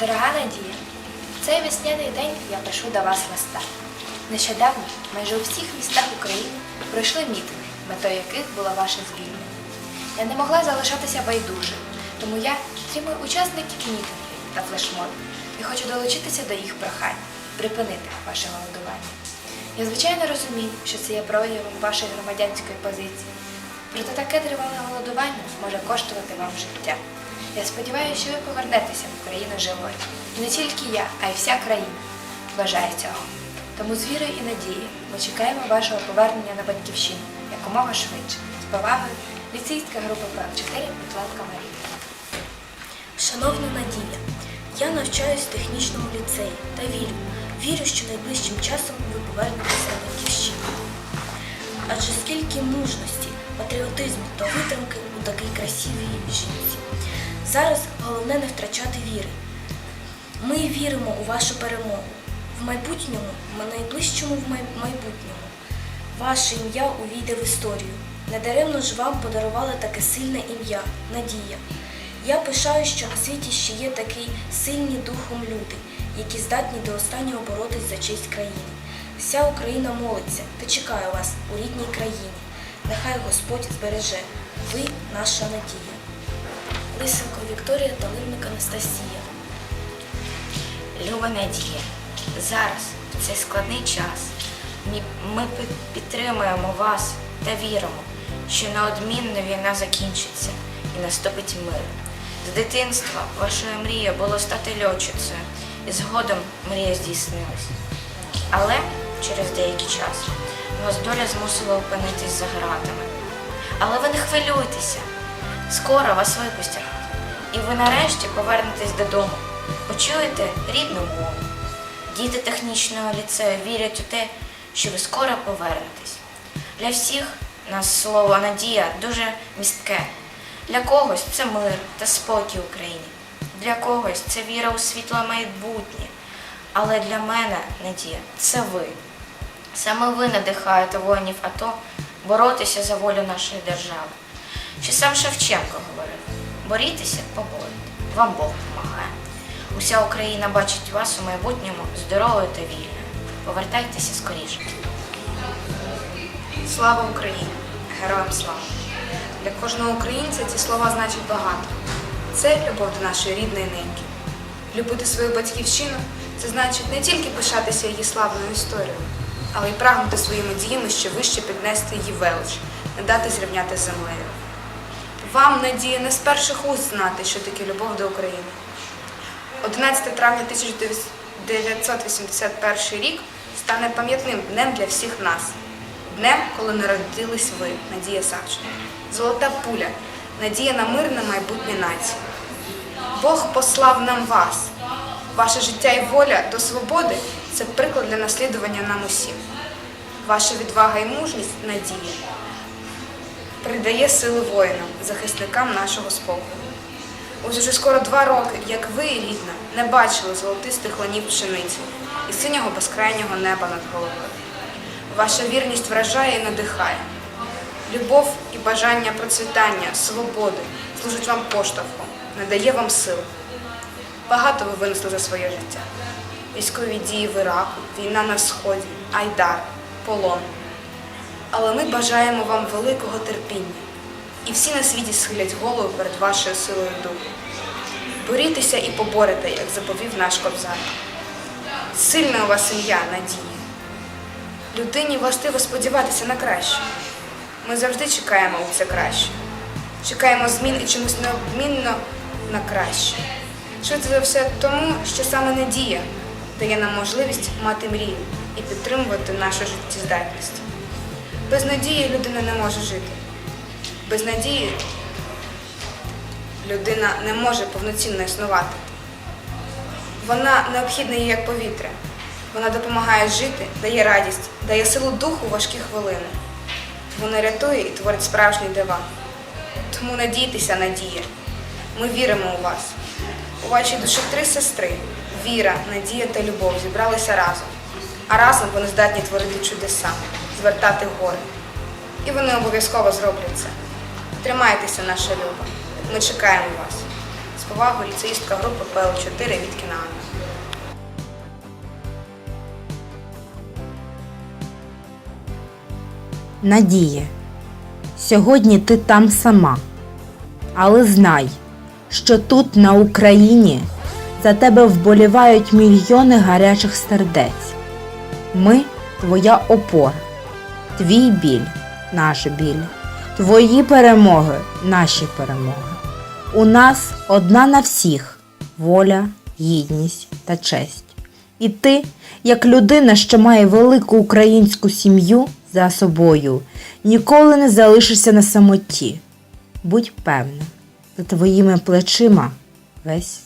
Дорога Надія, в цей весняний день я пишу до вас листа. Нещодавно майже у всіх містах України пройшли мітинги, метою яких було ваше звільнення. Я не могла залишатися байдужою, тому я підтримую учасників мітингів та флешмобів і хочу долучитися до їх прохань, припинити ваше голодування. Я звичайно розумію, що це є проявом вашої громадянської позиції. Проте таке тривале голодування може коштувати вам життя. Я сподіваюся, що ви повернетеся в Україну живою. І не тільки я, а й вся країна бажає цього. Тому з вірою і надією ми чекаємо вашого повернення на батьківщину якомога швидше. З повагою, ліцейська група ПЛ4 Петланка Марія. Шановна Надія, я навчаюсь в технічному ліцеї та вірю, вірю, що найближчим часом ви повернетеся на батьківщину. Адже скільки мужності, патріотизму та витримки у такій красивій жінці. Зараз головне не втрачати віри. Ми віримо у вашу перемогу. В майбутньому, в найближчому в майбутньому. Ваше ім'я увійде в історію. Недаремно ж вам подарували таке сильне ім'я Надія. Я пишаю, що на світі ще є такі сильні духом люди, які здатні до останнього боротись за честь країни. Вся Україна молиться та чекає вас у рідній країні. Нехай Господь збереже. Ви наша надія. Лисенко Вікторія та Лирник Анастасія. Люба Надія, зараз, в цей складний час, ми підтримуємо вас та віримо, що неодмінно війна закінчиться і наступить мир. З дитинства вашою мрія було стати льотчицею, і згодом мрія здійснилась. Але через деякий час вас доля змусила опинитись за гратами. Але ви не хвилюйтеся, скоро вас випустять, і ви нарешті повернетесь додому. Почуєте рідну мову. Діти технічного ліцею вірять у те, що ви скоро повернетесь. Для всіх нас слово надія дуже містке. Для когось це мир та спокій в Україні. Для когось це віра у світле майбутнє. Але для мене надія це ви. Саме ви надихаєте воїнів АТО боротися за волю нашої держави. Ще сам Шевченко говорив: борітеся, поборете, вам Бог допомагає. Уся Україна бачить вас у майбутньому здоровою та вільною. Повертайтеся скоріше. Слава Україні! Героям слава! Для кожного українця ці слова значать багато. Це любов до нашої рідної неньки. Любити свою батьківщину це значить не тільки пишатися її славною історією, але й прагнути своїми діями ще вище піднести її велич, не дати зрівняти з землею. Вам надія не з перших уст знати, що таке любов до України. 11 травня 1981 рік стане пам'ятним днем для всіх нас. Днем, коли народились ви, Надія Савченко. Золота пуля, надія на мирне майбутнє нації. Бог послав нам вас. Ваше життя і воля до свободи це приклад для наслідування нам усім. Ваша відвага і мужність надія придає сили воїнам, захисникам нашого спокою. Ось уже скоро два роки, як ви, рідна, не бачили золотистих ланів пшениці і синього безкрайнього неба над головою. Ваша вірність вражає і надихає. Любов і бажання процвітання, свободи служить вам поштовхом, надає вам сил. Багато ви винесли за своє життя. Військові дії в Іраку, війна на Сході, Айдар, полон. Але ми бажаємо вам великого терпіння. І всі на світі схилять голову перед вашою силою духу. Борітеся і поборете, як заповів наш кобзар. Сильна у вас ім'я, надія. Людині властиво сподіватися на краще. Ми завжди чекаємо у це краще. Чекаємо змін і чомусь неодмінно на краще. Швидше за все тому, що саме надія дає нам можливість мати мрію і підтримувати нашу життєздатність. Без надії людина не може жити. Без надії людина не може повноцінно існувати. Вона необхідна їй як повітря. Вона допомагає жити, дає радість, дає силу духу у важкі хвилини. Вона рятує і творить справжні дива. Тому надійтеся, надія. Ми віримо у вас. У вашій душі три сестри віра, надія та любов зібралися разом. А разом вони здатні творити чудеса, звертати гори. І вони обов'язково зроблять це. Тримайтеся, наша люба. Ми чекаємо вас. З повагою ліцеїстка групи ПЛ4 Віткіна Анна. Надія, сьогодні ти там сама. Але знай, що тут, на Україні, за тебе вболівають мільйони гарячих сердець. Ми твоя опора, твій біль, наш біль, твої перемоги, наші перемоги. У нас одна на всіх воля, гідність та честь. І ти, як людина, що має велику українську сім'ю за собою, ніколи не залишишся на самоті. Будь певна, за твоїми плечима весь